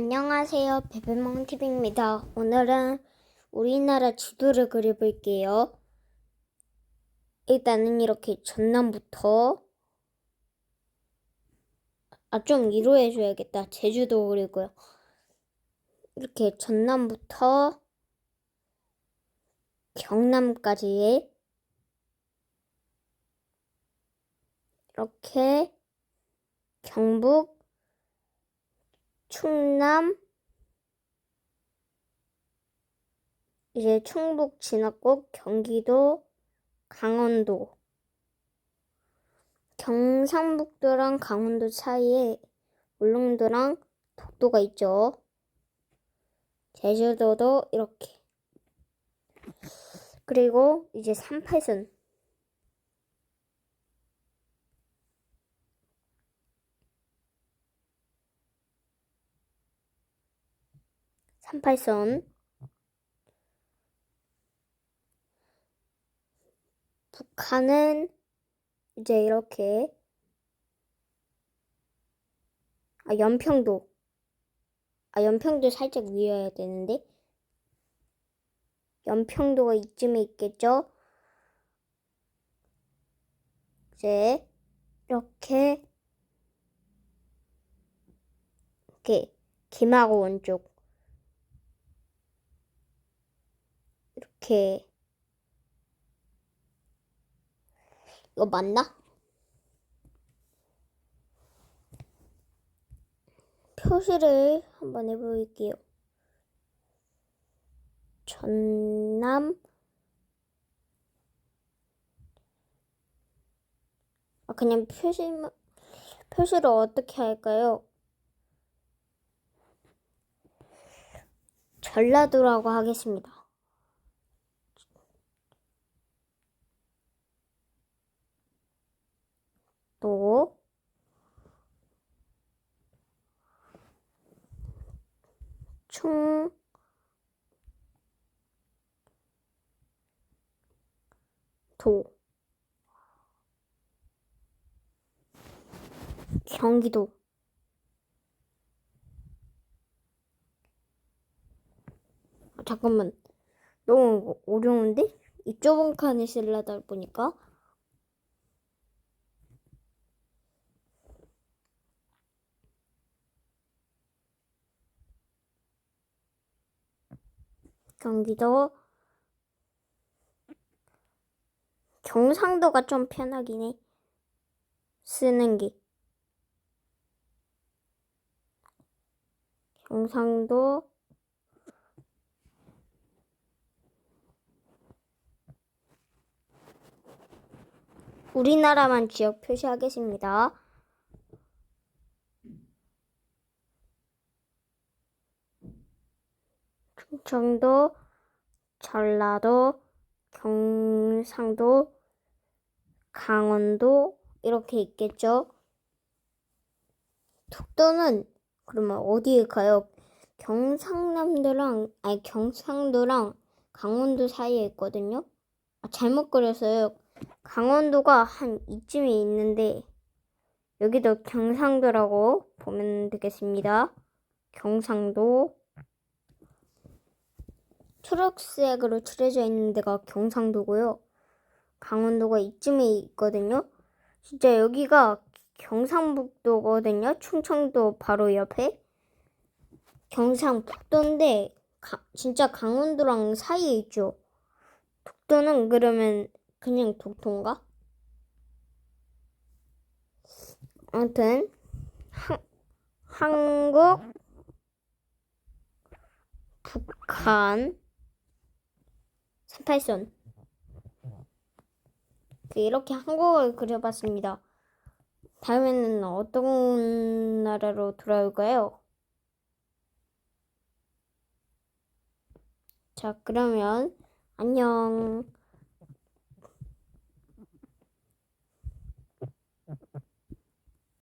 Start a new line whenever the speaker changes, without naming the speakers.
안녕하세요. 베베몽TV입니다. 오늘은 우리나라 지도를 그려볼게요. 일단은 이렇게 전남부터 아, 좀 위로 해 줘야겠다. 제주도 그리고요. 이렇게 전남부터 경남까지 이렇게 경북 충남 이제 충북 지났고 경기도 강원도. 경상북도랑 강원도 사이에 울릉도랑 독도가 있죠. 제주도도 이렇게. 그리고 이제 38선 삼팔선. 북한은 이제 이렇게 아 연평도. 아 연평도 살짝 위여야 되는데. 연평도가 이쯤에 있겠죠? 이제 이렇게 이렇게 김하고 원쪽 이렇게 이거 맞나? 표시를 한번 해볼게요. 전남 아 그냥 표시 표시를 어떻게 할까요? 전라도라고 하겠습니다. 충, 도, 경기도, 아, 잠깐만, 너무 어려운데? 이 좁은 칸에 쓰려다 보니까. 경기도 경상도가 좀 편하긴 해. 쓰는 게. 경상도 우리나라만 지역 표시하겠습니다. 충청도, 전라도, 경상도, 강원도 이렇게 있겠죠. 독도는 그러면 어디에 가요? 경상남도랑 아니 경상도랑 강원도 사이에 있거든요. 아, 잘못 그렸어요. 강원도가 한 이쯤에 있는데 여기도 경상도라고 보면 되겠습니다. 경상도 초록색으로 칠해져 있는 데가 경상도고요. 강원도가 이쯤에 있거든요. 진짜 여기가 경상북도거든요. 충청도 바로 옆에. 경상북도인데 가, 진짜 강원도랑 사이에 있죠. 독도는 그러면 그냥 독도인가? 아무튼 한, 한국, 북한, 38선 이렇게 한국을 그려봤습니다. 다음에는 어떤 나라로 돌아올까요? 자, 그러면 안녕.